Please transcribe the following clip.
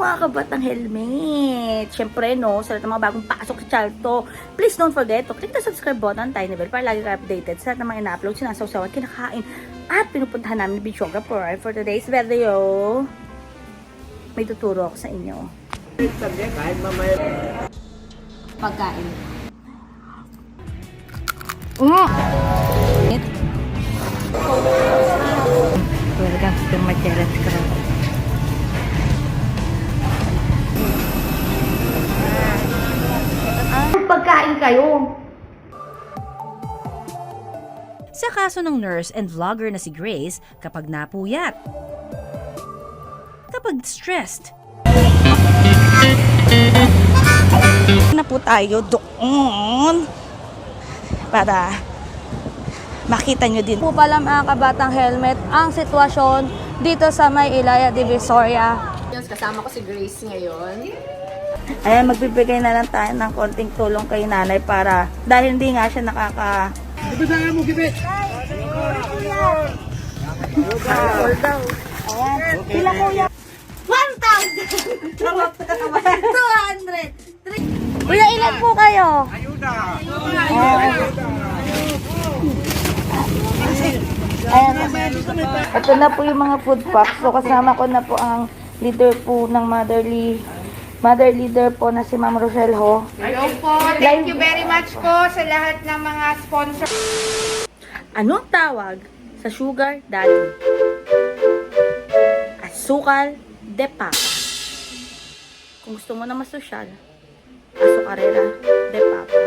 mga kabatang helmet. Siyempre, no, sa lahat ng mga bagong pasok sa channel to, please don't forget to click the subscribe button, tiny bell, para lagi ka updated sa lahat ng mga ina-upload, sinasawsaw at kinakain at pinupuntahan namin ni videographer for today's video. May tuturo ako sa inyo. Pagkain. Mm. Pagkain kayo. Sa kaso ng nurse and vlogger na si Grace kapag napuyat. Kapag stressed. na po tayo doon para makita nyo din. Po pala mga kabatang helmet ang sitwasyon dito sa may Ilaya Divisoria. Yes, kasama ko si Grace ngayon. Ayan, magbibigay na lang tayo ng konting tulong kay nanay para dahil hindi nga siya nakaka... Ayan, sila kuya. 1,000! 200! Kuya, ilan po kayo? Ayuda! Ayan. Ito na po yung mga food packs. So, kasama ko na po ang leader po ng motherly mother leader po na si Ma'am Rochelle Ho. Hello po. Thank you very much po sa lahat ng mga sponsor. Anong tawag sa sugar daddy? Asukal de papa. Kung gusto mo na masosyal, asukarera de papa.